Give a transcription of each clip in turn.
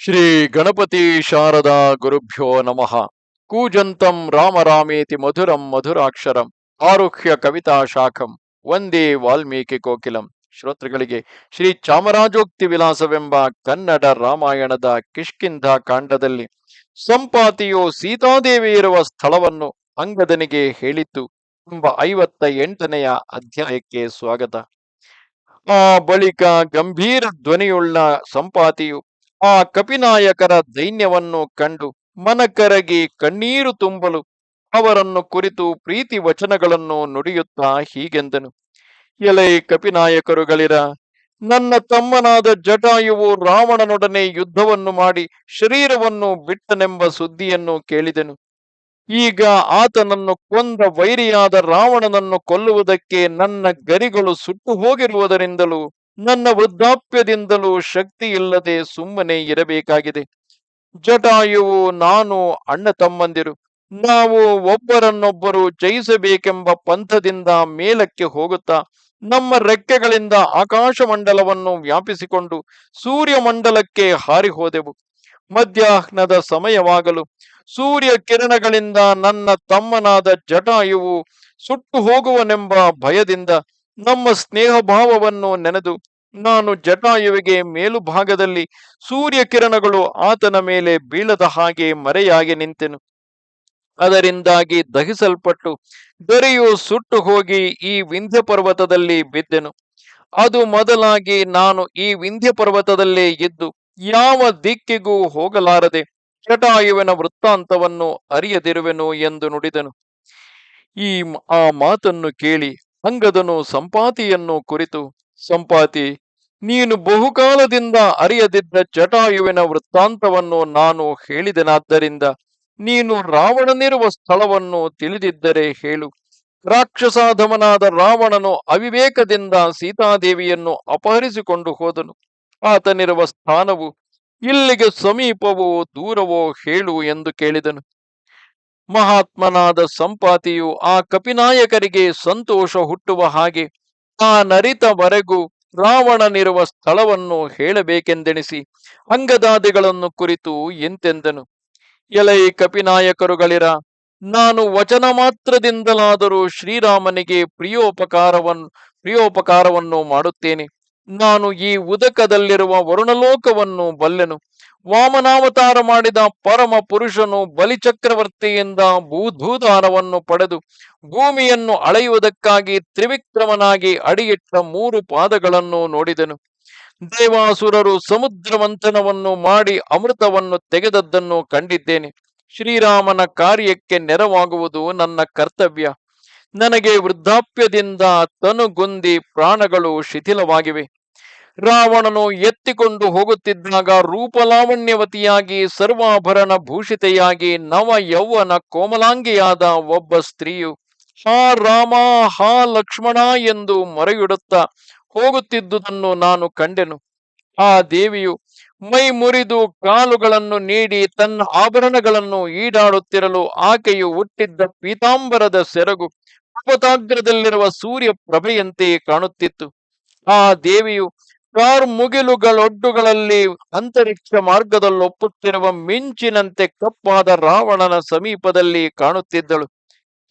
ಶ್ರೀ ಗಣಪತಿ ಶಾರದಾ ಗುರುಭ್ಯೋ ನಮಃ. ಕೂಜಂತಂ ರಾಮರಾಮೇತಿ ಮಧುರಂ ಮಧುರಾಕ್ಷರಂ. ಆರುಹ್ಯ ಕವಿತಾ ಶಾಖಂ. ವಂದೇ ವಾಲ್ಮೀಕಿ ಕೋಕಿಲಂ. ಶ್ರೋತೃಗಳಿಗೆ ಶ್ರೀ ಚಾಮರಾಜೋಕ್ತಿ ವಿಲಾಸವೆಂಬ ಕನ್ನಡ ರಾಮಾಯಣದ ಕಿಷ್ಕಿಂಧ ಕಾಂಡದಲ್ಲಿ ಸಂಪಾತಿಯು ಸೀತಾದೇವಿ ಇರುವ ಸ್ಥಳವನ್ನು ಅಂಗದನಿಗೆ ಹೇಳಿತು ಎಂಬ ಐವತ್ತ ಎಂಟನೆಯ ಅಧ್ಯಾಯಕ್ಕೆ ಸ್ವಾಗತ. ಆ ಬಳಿಕ ಗಂಭೀರ ಧ್ವನಿಯುಳ್ಳ ಸಂಪಾತಿಯು ಆ ಕಪಿನಾಯಕರ ದೈನ್ಯವನ್ನು ಕಂಡು ಮನಕರಗಿ ಕಣ್ಣೀರು ತುಂಬಲು ಅವರನ್ನು ಕುರಿತು ಪ್ರೀತಿ ವಚನಗಳನ್ನು ನುಡಿಯುತ್ತಾ ಹೀಗೆಂದನು. ಎಲೆ ಕಪಿನಾಯಕರುಗಳಿರ, ನನ್ನ ತಮ್ಮನಾದ ಜಟಾಯುವು ರಾವಣನೊಡನೆ ಯುದ್ಧವನ್ನು ಮಾಡಿ ಶರೀರವನ್ನು ಬಿಟ್ಟನೆಂಬ ಸುದ್ದಿಯನ್ನು ಕೇಳಿದನು. ಈಗ ಆತನನ್ನು ಕೊಂದ ವೈರಿಯಾದ ರಾವಣನನ್ನು ಕೊಲ್ಲುವುದಕ್ಕೆ ನನ್ನ ಗರಿಗಳು ಸುಟ್ಟು ಹೋಗಿರುವುದರಿಂದಲೂ ನನ್ನ ವೃದ್ಧಾಪ್ಯದಿಂದಲೂ ಶಕ್ತಿ ಇಲ್ಲದೆ ಸುಮ್ಮನೆ ಇರಬೇಕಾಗಿದೆ. ಜಟಾಯುವು ನಾನು ಅಣ್ಣ ತಮ್ಮಂದಿರು. ನಾವು ಒಬ್ಬರನ್ನೊಬ್ಬರು ಜಯಿಸಬೇಕೆಂಬ ಪಂಥದಿಂದ ಮೇಲಕ್ಕೆ ಹೋಗುತ್ತಾ, ನಮ್ಮ ರೆಕ್ಕೆಗಳಿಂದ ಆಕಾಶ ಮಂಡಲವನ್ನು ವ್ಯಾಪಿಸಿಕೊಂಡು ಸೂರ್ಯ ಮಂಡಲಕ್ಕೆ ಹಾರಿ ಹೋದೆವು ಮಧ್ಯಾಹ್ನದ ಸಮಯವಾಗಲು ಸೂರ್ಯ ಕಿರಣಗಳಿಂದ ನನ್ನ ತಮ್ಮನಾದ ಜಟಾಯುವು ಸುಟ್ಟು ಹೋಗುವನೆಂಬ ಭಯದಿಂದ ನಮ್ಮ ಸ್ನೇಹ ಭಾವವನ್ನು ನೆನೆದು ನಾನು ಜಟಾಯುವಿಗೆ ಮೇಲುಭಾಗದಲ್ಲಿ ಸೂರ್ಯ ಕಿರಣಗಳು ಆತನ ಮೇಲೆ ಬೀಳದ ಹಾಗೆ ಮರೆಯಾಗಿ ನಿಂತೆನು. ಅದರಿಂದಾಗಿ ದಹಿಸಲ್ಪಟ್ಟು ದೊರೆಯು ಸುಟ್ಟು ಹೋಗಿ ಈ ವಿಂಧ್ಯ ಪರ್ವತದಲ್ಲಿ ಬಿದ್ದೆನು. ಅದು ಮೊದಲಾಗಿ ನಾನು ಈ ವಿಂಧ್ಯ ಪರ್ವತದಲ್ಲೇ ಇದ್ದು ಯಾವ ದಿಕ್ಕಿಗೂ ಹೋಗಲಾರದೆ ಜಟಾಯುವಿನ ವೃತ್ತಾಂತವನ್ನು ಅರಿಯದಿರುವೆನು ಎಂದು ನುಡಿದನು. ಈ ಆ ಮಾತನ್ನು ಕೇಳಿ ಅಂಗದನು ಸಂಪಾತಿಯನ್ನು ಕುರಿತು, ಸಂಪಾತಿ, ನೀನು ಬಹುಕಾಲದಿಂದ ಅರಿಯದಿದ್ದ ಜಟಾಯುವಿನ ವೃತ್ತಾಂತವನ್ನು ನಾನು ಹೇಳಿದೆನಾದ್ದರಿಂದ ನೀನು ರಾವಣನಿರುವ ಸ್ಥಳವನ್ನು ತಿಳಿದಿದ್ದರೆ ಹೇಳು. ರಾಕ್ಷಸಾಧಮನಾದ ರಾವಣನು ಅವಿವೇಕದಿಂದ ಸೀತಾದೇವಿಯನ್ನು ಅಪಹರಿಸಿಕೊಂಡು ಹೋದನು. ಆತನಿರುವ ಸ್ಥಾನವು ಇಲ್ಲಿಗೆ ಸಮೀಪವೋ ದೂರವೋ ಹೇಳು ಎಂದು ಕೇಳಿದನು. ಮಹಾತ್ಮನಾದ ಸಂಪಾತಿಯು ಆ ಕಪಿನಾಯಕರಿಗೆ ಸಂತೋಷ ಹುಟ್ಟುವ ಹಾಗೆ ಆ ನರಿತವರೆಗೂ ರಾವಣನಿರುವ ಸ್ಥಳವನ್ನು ಹೇಳಬೇಕೆಂದೆಣಿಸಿ ಅಂಗದಾದಿಗಳನ್ನು ಕುರಿತು ಎಂತೆಂದನು. ಎಲೈ ಕಪಿನಾಯಕರುಗಳಿರ, ನಾನು ವಚನ ಮಾತ್ರದಿಂದಲಾದರೂ ಶ್ರೀರಾಮನಿಗೆ ಪ್ರಿಯೋಪಕಾರವನ್ನು ಪ್ರಿಯೋಪಕಾರವನ್ನು ಮಾಡುತ್ತೇನೆ. ನಾನು ಈ ಉದಕದಲ್ಲಿರುವ ವರುಣಲೋಕವನ್ನು ಬಲ್ಲೆನು. ವಾಮನಾವತಾರ ಮಾಡಿದ ಪರಮ ಪುರುಷನು ಬಲಿಚಕ್ರವರ್ತಿಯಿಂದ ಭೂಧೂಧಾರವನ್ನು ಪಡೆದು ಭೂಮಿಯನ್ನು ಅಳೆಯುವುದಕ್ಕಾಗಿ ತ್ರಿವಿಕ್ರಮನಾಗಿ ಅಡಿಯಿಟ್ಟ ಮೂರು ಪಾದಗಳನ್ನು ನೋಡಿದನು. ದೇವಾಸುರರು ಸಮುದ್ರ ಮಂಥನವನ್ನು ಮಾಡಿ ಅಮೃತವನ್ನು ತೆಗೆದದ್ದನ್ನು ಕಂಡಿದ್ದೇನೆ. ಶ್ರೀರಾಮನ ಕಾರ್ಯಕ್ಕೆ ನೆರವಾಗುವುದು ನನ್ನ ಕರ್ತವ್ಯ. ನನಗೆ ವೃದ್ಧಾಪ್ಯದಿಂದ ತನುಗುಂದಿ ಪ್ರಾಣಗಳು ಶಿಥಿಲವಾಗಿವೆ. ರಾವಣನು ಎತ್ತಿಕೊಂಡು ಹೋಗುತ್ತಿದ್ದಾಗ ರೂಪಲಾವಣ್ಯವತಿಯಾಗಿ ಸರ್ವಾಭರಣ ಭೂಷಿತೆಯಾಗಿ ನವ ಯೌವನ ಕೋಮಲಾಂಗಿಯಾದ ಒಬ್ಬ ಸ್ತ್ರೀಯು, ಹಾ ರಾಮ, ಹಾ ಲಕ್ಷ್ಮಣ ಎಂದು ಮೊರೆಯಿಡುತ್ತಾ ಹೋಗುತ್ತಿದ್ದುದನ್ನು ನಾನು ಕಂಡೆನು. ಆ ದೇವಿಯು ಮೈ ಮುರಿದು ಕಾಲುಗಳನ್ನು ನೀಡಿ ತನ್ನ ಆಭರಣಗಳನ್ನು ಈಡಾಡುತ್ತಿರಲು ಆಕೆಯು ಹುಟ್ಟಿದ್ದ ಪೀತಾಂಬರದ ಸೆರಗು ಪರ್ವತಾಗ್ರದಲ್ಲಿರುವ ಸೂರ್ಯ ಪ್ರಭೆಯಂತೆ ಕಾಣುತ್ತಿತ್ತು. ಆ ದೇವಿಯು ಕಾರ್ ಮುಗಿಲುಗಳೊಡ್ಡುಗಳಲ್ಲಿ ಅಂತರಿಕ್ಷ ಮಾರ್ಗದಲ್ಲೊಪ್ಪುತ್ತಿರುವ ಮಿಂಚಿನಂತೆ ಕಪ್ಪಾದ ರಾವಣನ ಸಮೀಪದಲ್ಲಿ ಕಾಣುತ್ತಿದ್ದಳು.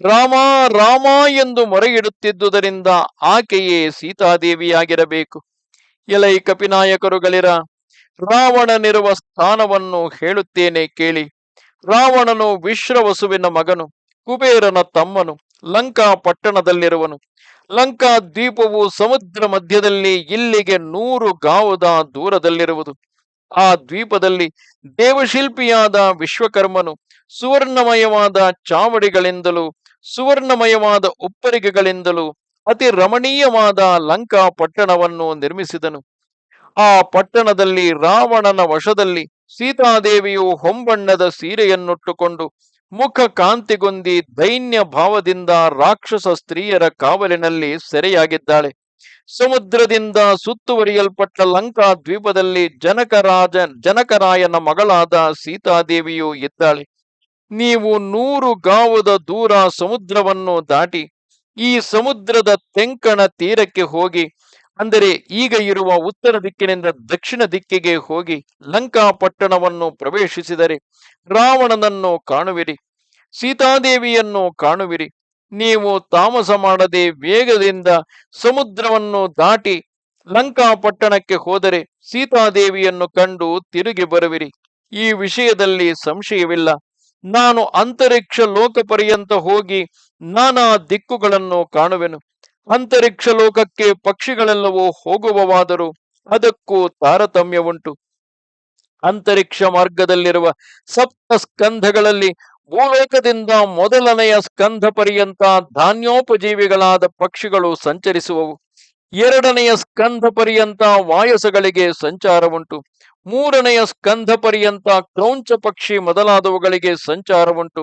ರಾಮ ರಾಮ ಎಂದು ಮೊರೆಯಿಡುತ್ತಿದ್ದುದರಿಂದ ಆಕೆಯೇ ಸೀತಾದೇವಿಯಾಗಿರಬೇಕು. ಎಲೈ ಕಪಿನಾಯಕರುಗಳಿರ, ರಾವಣನಿರುವ ಸ್ಥಾನವನ್ನು ಹೇಳುತ್ತೇನೆ ಕೇಳಿ. ರಾವಣನು ವಿಶ್ರವಸುವಿನ ಮಗನು, ಕುಬೇರನ ತಮ್ಮನು ಲಂಕಾ ಪಟ್ಟಣದಲ್ಲಿರುವನು ಲಂಕಾ ದ್ವೀಪವು ಸಮುದ್ರ ಮಧ್ಯದಲ್ಲಿ ಇಲ್ಲಿಗೆ ನೂರು ಗಾವದ ದೂರದಲ್ಲಿರುವುದು. ಆ ದ್ವೀಪದಲ್ಲಿ ದೇವಶಿಲ್ಪಿಯಾದ ವಿಶ್ವಕರ್ಮನು ಸುವರ್ಣಮಯವಾದ ಚಾವಡಿಗಳಿಂದಲೂ, ಸುವರ್ಣಮಯವಾದ ಉಪ್ಪರಿಗೆಗಳಿಂದಲೂ ಅತಿ ರಮಣೀಯವಾದ ಲಂಕಾ ಪಟ್ಟಣವನ್ನು ನಿರ್ಮಿಸಿದನು. ಆ ಪಟ್ಟಣದಲ್ಲಿ ರಾವಣನ ವಶದಲ್ಲಿ ಸೀತಾದೇವಿಯು ಹೊಂಬಣ್ಣದ ಸೀರೆಯನ್ನುಟ್ಟುಕೊಂಡು ಮುಖ ಕಾಂತಿಗೊಂದಿ ದೈನ್ಯ ಭಾವದಿಂದ ರಾಕ್ಷಸ ಸ್ತ್ರೀಯರ ಕಾವಲಿನಲ್ಲಿ ಸೆರೆಯಾಗಿದ್ದಾಳೆ. ಸಮುದ್ರದಿಂದ ಸುತ್ತುವರಿಯಲ್ಪಟ್ಟ ಲಂಕಾ ದ್ವೀಪದಲ್ಲಿ ಜನಕರಾಜ ಜನಕರಾಯನ ಮಗಳಾದ ಸೀತಾದೇವಿಯು ಇದ್ದಾಳೆ. ನೀವು ನೂರು ಗಾವದ ದೂರ ಸಮುದ್ರವನ್ನು ದಾಟಿ, ಈ ಸಮುದ್ರದ ತೆಂಕಣ ತೀರಕ್ಕೆ ಹೋಗಿ ಅಂದರೆ ಈಗ ಇರುವ ಉತ್ತರ ದಿಕ್ಕಿನಿಂದ ದಕ್ಷಿಣ ದಿಕ್ಕಿಗೆ ಹೋಗಿ ಲಂಕಾ ಪಟ್ಟಣವನ್ನು ಪ್ರವೇಶಿಸಿದರೆ ರಾವಣನನ್ನು ಕಾಣುವಿರಿ, ಸೀತಾದೇವಿಯನ್ನು ಕಾಣುವಿರಿ. ನೀವು ತಾಮಸ ಮಾಡದೆ ವೇಗದಿಂದ ಸಮುದ್ರವನ್ನು ದಾಟಿ ಲಂಕಾ ಪಟ್ಟಣಕ್ಕೆ ಹೋದರೆ ಸೀತಾದೇವಿಯನ್ನು ಕಂಡು ತಿರುಗಿ ಬರುವಿರಿ. ಈ ವಿಷಯದಲ್ಲಿ ಸಂಶಯವಿಲ್ಲ. ನಾನು ಅಂತರಿಕ್ಷ ಲೋಕ ಹೋಗಿ ನಾನಾ ದಿಕ್ಕುಗಳನ್ನು ಕಾಣುವೆನು. ಅಂತರಿಕ್ಷ ಲೋಕಕ್ಕೆ ಪಕ್ಷಿಗಳೆಲ್ಲವೂ ಹೋಗುವವಾದರೂ ಅದಕ್ಕೂ ತಾರತಮ್ಯ ಉಂಟು ಅಂತರಿಕ್ಷ ಮಾರ್ಗದಲ್ಲಿರುವ ಸಪ್ತ ಸ್ಕಂಧಗಳಲ್ಲಿ ಭೂಲೋಕದಿಂದ ಮೊದಲನೆಯ ಸ್ಕಂಧ ಪರ್ಯಂತ ಧಾನ್ಯೋಪಜೀವಿಗಳಾದ ಪಕ್ಷಿಗಳು ಸಂಚರಿಸುವವು. ಎರಡನೆಯ ಸ್ಕಂಧ ಪರ್ಯಂತ ವಾಯಸಗಳಿಗೆ ಸಂಚಾರವುಂಟು. ಮೂರನೆಯ ಸ್ಕಂಧ ಪರ್ಯಂತ ಕ್ರೌಂಚ ಪಕ್ಷಿ ಮೊದಲಾದವುಗಳಿಗೆ ಸಂಚಾರವುಂಟು.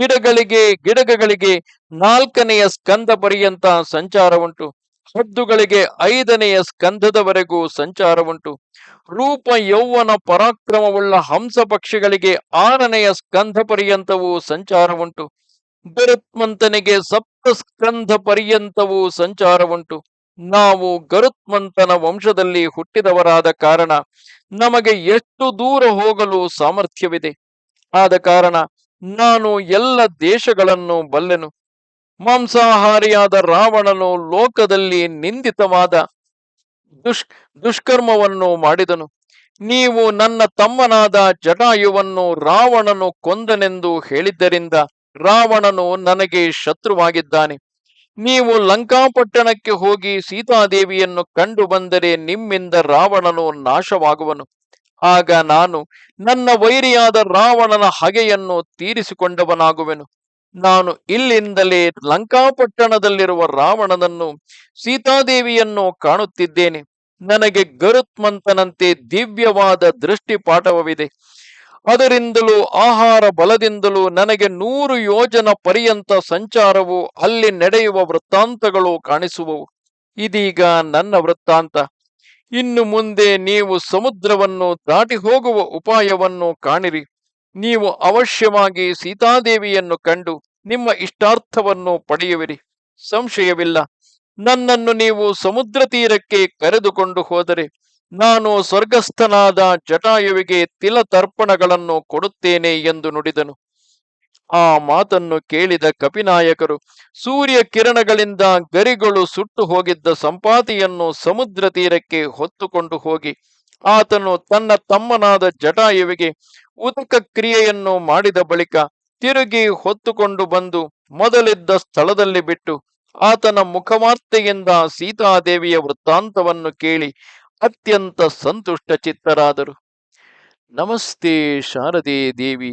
ಗಿಡಗಳಿಗೆ ಗಿಡಗಳಿಗೆ ನಾಲ್ಕನೆಯ ಸ್ಕಂದ ಪರ್ಯಂತ ಉಂಟು. ಹದ್ದುಗಳಿಗೆ ಐದನೆಯ ಸ್ಕಂದದವರೆಗೂ ಉಂಟು. ರೂಪ ಯೌವನ ಪರಾಕ್ರಮವುಳ್ಳ ಹಂಸ ಪಕ್ಷಿಗಳಿಗೆ ಆರನೆಯ ಸ್ಕಂಧ ಪರ್ಯಂತವೂ ಸಂಚಾರ ಉಂಟು. ಗರುತ್ಮಂತನಿಗೆ ಸಪ್ತ ಸ್ಕಂಧ ಪರ್ಯಂತವೂ ಸಂಚಾರವುಂಟು ನಾವು ಗರುತ್ಮಂತನ ವಂಶದಲ್ಲಿ ಹುಟ್ಟಿದವರಾದ ಕಾರಣ ನಮಗೆ ಎಷ್ಟು ದೂರ ಹೋಗಲು ಸಾಮರ್ಥ್ಯವಿದೆ. ಆದ ಕಾರಣ ನಾನು ಎಲ್ಲ ದೇಶಗಳನ್ನು ಬಲ್ಲೆನು. ಮಾಂಸಾಹಾರಿಯಾದ ರಾವಣನು ಲೋಕದಲ್ಲಿ ನಿಂದಿತವಾದ ದುಷ್, ದುಷ್ಕರ್ಮವನ್ನು ಮಾಡಿದನು. ನೀವು ನನ್ನ ತಮ್ಮನಾದ ಜಟಾಯುವನ್ನು ರಾವಣನು ಕೊಂದನೆಂದು ಹೇಳಿದ್ದರಿಂದ ರಾವಣನು ನನಗೆ ಶತ್ರುವಾಗಿದ್ದಾನೆ. ನೀವು ಲಂಕಾಪಟ್ಟಣಕ್ಕೆ ಹೋಗಿ ಸೀತಾದೇವಿಯನ್ನು ಕಂಡು ಬಂದರೆ ನಿಮ್ಮಿಂದ ರಾವಣನು ನಾಶವಾಗುವನು. ಆಗ ನಾನು, ನನ್ನ ವೈರಿಯಾದ ರಾವಣನ ಹಗೆಯನ್ನು ತೀರಿಸಿಕೊಂಡವನಾಗುವೆನು. ನಾನು ಇಲ್ಲಿಂದಲೇ ಲಂಕಾಪಟ್ಟಣದಲ್ಲಿರುವ ರಾವಣನನ್ನು, ಸೀತಾದೇವಿಯನ್ನು ಕಾಣುತ್ತಿದ್ದೇನೆ. ನನಗೆ ಗರುತ್ಮಂತನಂತೆ ದಿವ್ಯವಾದ ದೃಷ್ಟಿಪಾಠವವಿದೆ. ಅದರಿಂದಲೂ, ಆಹಾರ ಬಲದಿಂದಲೂ ನನಗೆ ನೂರು ಯೋಜನ ಪರ್ಯಂತ ಸಂಚಾರವು ಅಲ್ಲಿ ನಡೆಯುವ ವೃತ್ತಾಂತಗಳು ಕಾಣಿಸುವವು. ಇದೀಗ ನನ್ನ ವೃತ್ತಾಂತ. ಇನ್ನು ಮುಂದೆ ನೀವು ಸಮುದ್ರವನ್ನು ದಾಟಿ ಹೋಗುವ ಉಪಾಯವನ್ನು ಕಾಣಿರಿ. ನೀವು ಅವಶ್ಯವಾಗಿ ಸೀತಾದೇವಿಯನ್ನು ಕಂಡು ನಿಮ್ಮ ಇಷ್ಟಾರ್ಥವನ್ನು ಪಡೆಯುವಿರಿ. ಸಂಶಯವಿಲ್ಲ. ನನ್ನನ್ನು ನೀವು ಸಮುದ್ರ ತೀರಕ್ಕೆ ಕರೆದುಕೊಂಡು ಹೋದರೆ ನಾನು ಸ್ವರ್ಗಸ್ಥನಾದ ಜಟಾಯುವಿಗೆ ತಿಲತರ್ಪಣಗಳನ್ನು ಕೊಡುತ್ತೇನೆ ಎಂದು ನುಡಿದನು. ಆ ಮಾತನ್ನು ಕೇಳಿದ ಕಪಿನಾಯಕರು, ಸೂರ್ಯ ಕಿರಣಗಳಿಂದ ಗರಿಗಳು ಸುಟ್ಟು ಹೋಗಿದ್ದ ಸಂಪಾತಿಯನ್ನು ಸಮುದ್ರ ತೀರಕ್ಕೆ ಹೊತ್ತುಕೊಂಡು ಹೋಗಿ, ಆತನು ತನ್ನ ತಮ್ಮನಾದ ಜಟಾಯುವಿಗೆ ಉದಕ ಕ್ರಿಯೆಯನ್ನು ಮಾಡಿದ ಬಳಿಕ ತಿರುಗಿ ಹೊತ್ತುಕೊಂಡು ಬಂದು ಮೊದಲಿದ್ದ ಸ್ಥಳದಲ್ಲಿ ಬಿಟ್ಟು, ಆತನ ಮುಖವಾರ್ತೆಯಿಂದ ಸೀತಾದೇವಿಯ ವೃತ್ತಾಂತವನ್ನು ಕೇಳಿ ಅತ್ಯಂತ ಸಂತುಷ್ಟ ಚಿತ್ತರಾದರು ನಮಸ್ತೆ ಶಾರದೆ ದೇವಿ.